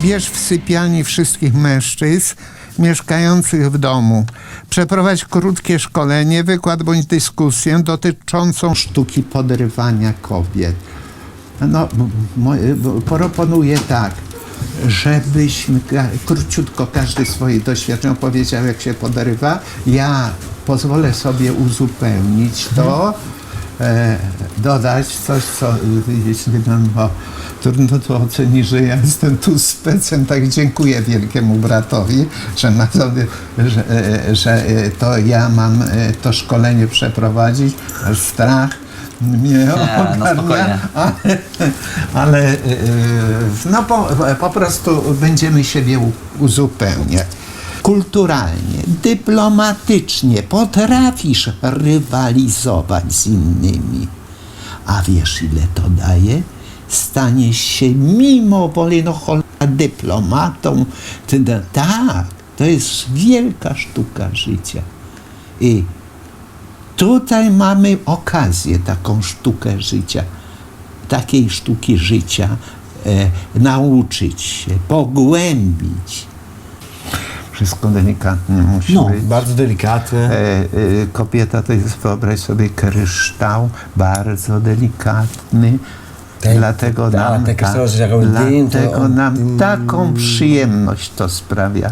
Bierz w sypialni wszystkich mężczyzn mieszkających w domu. Przeprowadź krótkie szkolenie, wykład bądź dyskusję dotyczącą sztuki podrywania kobiet. No, proponuję tak, żebyśmy króciutko każdy swoje doświadczenia powiedział, jak się podrywa. Ja pozwolę sobie uzupełnić to, dodać coś, co jeśli nam bo trudno to oceni, że ja jestem tu specem, tak dziękuję wielkiemu bratowi, że, na sobie, że, e, że e, to ja mam e, to szkolenie przeprowadzić, strach mnie Nie, no ogarnia, spokojnie. ale, ale e, no po, po prostu będziemy siebie uzupełniać. Kulturalnie, dyplomatycznie potrafisz rywalizować z innymi. A wiesz ile to daje? Staniesz się mimo woli no dyplomatą. Tak, to jest wielka sztuka życia. I tutaj mamy okazję, taką sztukę życia, takiej sztuki życia e, nauczyć się, pogłębić. Wszystko delikatnie musi No, być. bardzo delikatne. E, e, kobieta to jest, wyobraź sobie, kryształ, bardzo delikatny. Ten- dlatego tak, nam, ten kryształ, że jak on dym, to dlatego on- nam dym. taką przyjemność to sprawia.